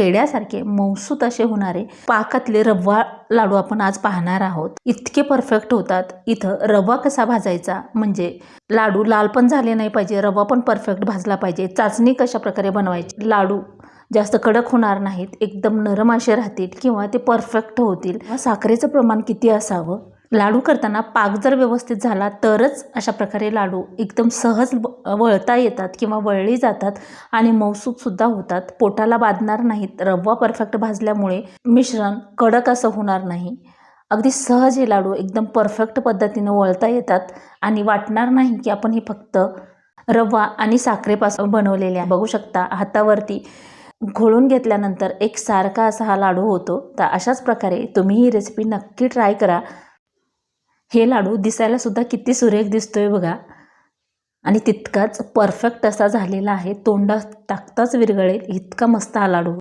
पेड्यासारखे मौसूत असे होणारे पाकातले रवा लाडू आपण आज पाहणार आहोत. इतके परफेक्ट होतात. इथं रवा कसा भाजायचा? म्हणजे लाडू लाल पण झाले नाही पाहिजे रवा पण परफेक्ट भाजला पाहिजे. चाचणी कशा प्रकारे बनवायची? लाडू जास्त कडक होणार नाहीत एकदम नरम असे राहतील किंवा ते परफेक्ट होतील. साखरेचं प्रमाण किती असावं? लाडू करताना पाक जर व्यवस्थित झाला तरच अशा प्रकारे लाडू एकदम सहज व- वळता येतात किंवा वळली जातात आणि मौसूदसुद्धा होतात. पोटाला बाधणार नाहीत. रवा परफेक्ट भाजल्यामुळे मिश्रण कडक असं होणार नाही. अगदी सहज हे लाडू एकदम परफेक्ट पद्धतीनं वळता येतात आणि वाटणार नाही की आपण हे फक्त रवा आणि साखरेपासून बनवलेले आहे. बघू शकता हातावरती घोळून घेतल्यानंतर एक सारखा असा हा लाडू होतो. तर अशाच प्रकारे तुम्ही ही रेसिपी नक्की ट्राय करा. हे लाडू दिसायला सुद्धा किती सुरेख दिसतोय बघा. आणि तितकाच परफेक्ट असा झालेला आहे. तोंडात टाकताच विरगळेल इतका मस्त हा लाडू.